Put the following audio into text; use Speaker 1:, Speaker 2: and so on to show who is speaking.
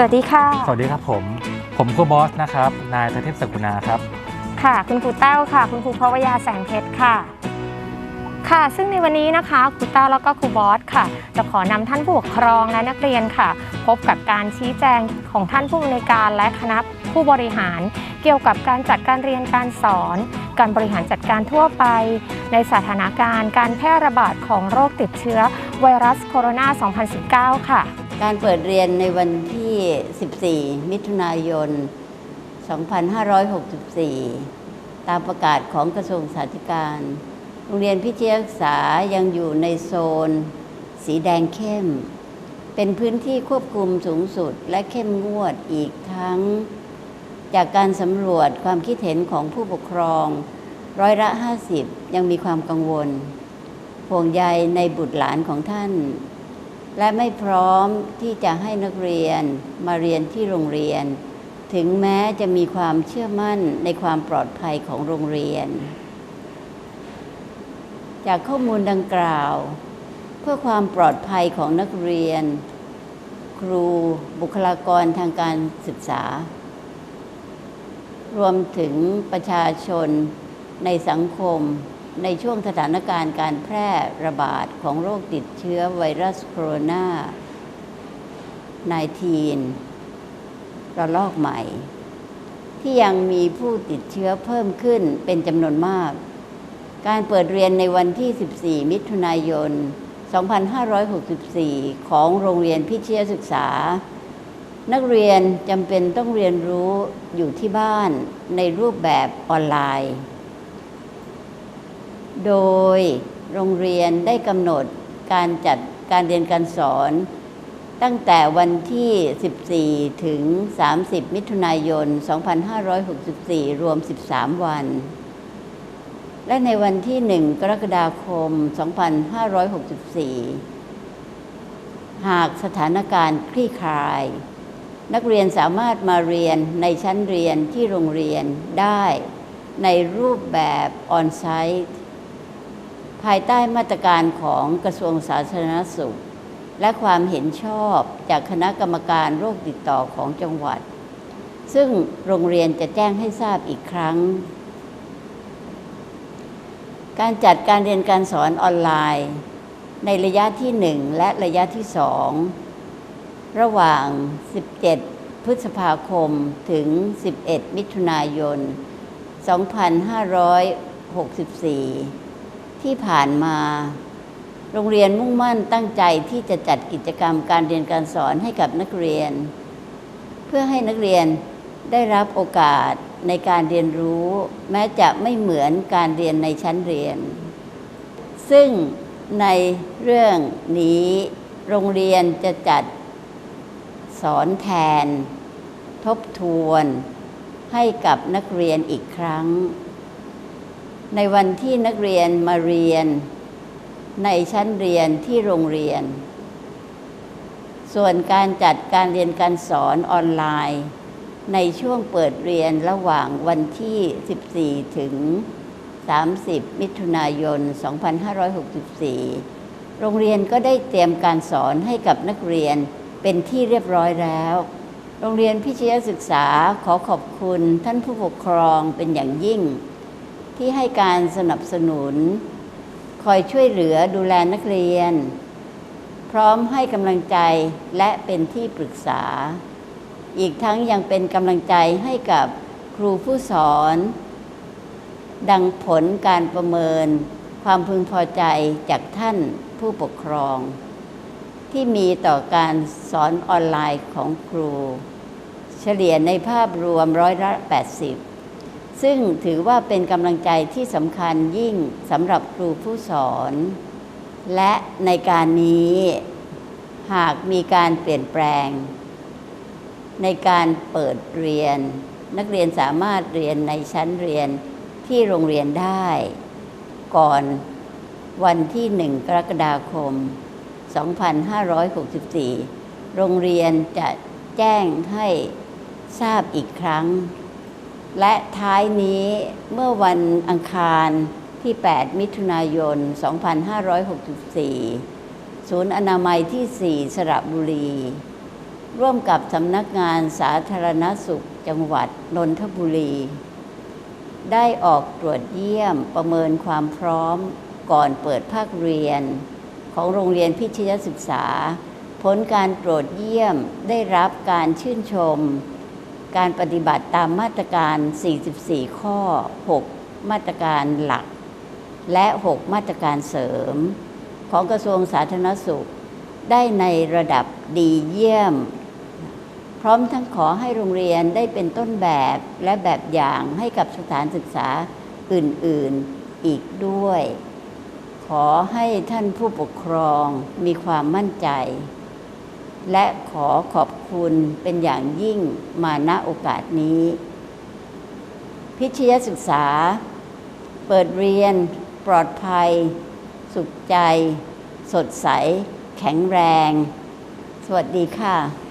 Speaker 1: สวัสดีค่ะ
Speaker 2: สวัสดีครับผม ผมครูบอสนะครับ นายทเทพสกุณาครับ
Speaker 1: ค่ะ คุณครูเต้าค่ะ คุณครูพระวยาแสงเพชรค่ะ ค่ะ ซึ่งในวันนี้นะคะครูเต้าแล้วก็ครูบอสค่ะ จะขอนำท่านผู้ปกครองและนักเรียนค่ะ พบกับการชี้แจงของท่านผู้อำนวยการและคณะผู้บริหาร เกี่ยวกับการจัดการเรียนการสอน การบริหารจัดการทั่วไป ในสถานการณ์การแพร่ระบาดของโรคติดเชื้อไวรัสโคโรนา 2019 ค่ะ
Speaker 3: การเปิดเรียนในวันที่ 14 มิถุนายน 2564 ตามประกาศของกระทรวงสาธารณการโรงเรียนพิทยาศึกษายังอยู่ในโซน สีแดงเข้ม เป็นพื้นที่ควบคุมสูงสุดและเข้มงวดอีกทั้ง จากการสำรวจความคิดเห็นของผู้ปกครอง ร้อยละ 50 ยังมีความกังวลห่วงใยในบุตรหลานของท่าน และไม่พร้อมที่จะให้นักเรียนมาเรียนที่โรงเรียน ถึงแม้จะมีความเชื่อมั่นในความปลอดภัยของโรงเรียน จากข้อมูลดังกล่าว เพื่อความปลอดภัยของนักเรียน ครูบุคลากรทางการศึกษา รวมถึงประชาชนในสังคม ในช่วงสถานการณ์การแพร่ระบาดของโรคติดเชื้อไวรัสโคโรนา 19 ระลอกใหม่ ที่ยังมีผู้ติดเชื้อเพิ่มขึ้นเป็นจำนวนมาก การเปิดเรียนในวันที่ 14 มิถุนายน 2564 ของโรงเรียนพิเชียศึกษา นักเรียนจำเป็นต้องเรียนรู้อยู่ที่บ้านในรูปแบบออนไลน์ โดยโรงเรียนได้กำหนดการจัดการเรียนการสอน ตั้งแต่วันที่ 14 ถึง 30 มิถุนายน 2564 รวม 13 วัน และในวันที่ 1 กรกฎาคม 2564 หากสถานการณ์คลี่คลาย นักเรียนสามารถมาเรียนในชั้นเรียนที่โรงเรียนได้ในรูปแบบออนไซต์ ภายใต้มาตรการของกระทรวงสาธารณสุข และความเห็นชอบจากคณะกรรมการโรคติดต่อของจังหวัด ซึ่งโรงเรียนจะแจ้งให้ทราบอีกครั้ง การจัดการเรียนการสอนออนไลน์ ในระยะที่ 1 และระยะที่ 2 ระหว่าง 17 พฤษภาคมถึง 11 มิถุนายน 2564 ที่ผ่านมา โรงเรียนมุ่งมั่นตั้งใจที่จะจัดกิจกรรมการเรียนการสอนให้กับนักเรียน เพื่อให้นักเรียนได้รับโอกาสในการเรียนรู้ แม้จะไม่เหมือนการเรียนในชั้นเรียน ซึ่งในเรื่องนี้โรงเรียนจะจัดสอนแทน ทบทวน ให้กับนักเรียนอีกครั้ง ในวันที่นักเรียนมาเรียน ในชั้นเรียนที่โรงเรียน ส่วนการจัดการเรียนการสอนออนไลน์ ในช่วงเปิดเรียนระหว่างวันที่ 14 ถึง 30 มิถุนายน 2564 โรงเรียนก็ได้เตรียมการสอนให้กับนักเรียนเป็นที่เรียบร้อยแล้ว โรงเรียนพิชยศึกษาขอขอบคุณท่านผู้ปกครองเป็นอย่างยิ่ง ที่ให้การสนับสนุน คอยช่วยเหลือดูแลนักเรียน พร้อมให้กำลังใจและเป็นที่ปรึกษา อีกทั้งยังเป็นกำลังใจให้กับครูผู้สอน ดังผลการประเมิน ความพึงพอใจจากท่านผู้ปกครอง ที่มีต่อการสอนออนไลน์ของครู เฉลี่ยในภาพรวมร้อยละ 80 ซึ่งถือว่าเป็นกำลังใจที่สำคัญยิ่งสำหรับครูผู้สอน และในการนี้หากมีการเปลี่ยนแปลง ในการเปิดเรียน นักเรียนสามารถเรียนในชั้นเรียนที่โรงเรียนได้ ก่อนวันที่1กรกฎาคม 2564 โรงเรียนจะแจ้งให้ทราบอีกครั้ง และท้ายนี้เมื่อวันอังคารที่ 8 มิถุนายน 2564 ศูนย์อนามัยที่ 4 สระบุรี ร่วมกับสำนักงานสาธารณสุขจังหวัดนนทบุรี ได้ออกตรวจเยี่ยมประเมินความพร้อมก่อนเปิดภาคเรียน ของโรงเรียนพิชยศึกษา ผลการตรวจเยี่ยมได้รับการชื่นชม การปฏิบัติตามมาตรการ 44 ข้อ 6 มาตรการหลัก และ 6 มาตรการเสริม ของกระทรวงสาธารณสุข ได้ในระดับดีเยี่ยม พร้อมทั้งขอให้โรงเรียนได้เป็นต้นแบบและแบบอย่างให้กับสถานศึกษาอื่น ๆ อีกด้วย ขอให้ท่านผู้ปกครองมีความมั่นใจ และขอขอบคุณเป็นอย่างยิ่งมาณโอกาสนี้ พิชยศึกษา เปิดเรียน ปลอดภัย สุขใจ สดใส แข็งแรง สวัสดีค่ะ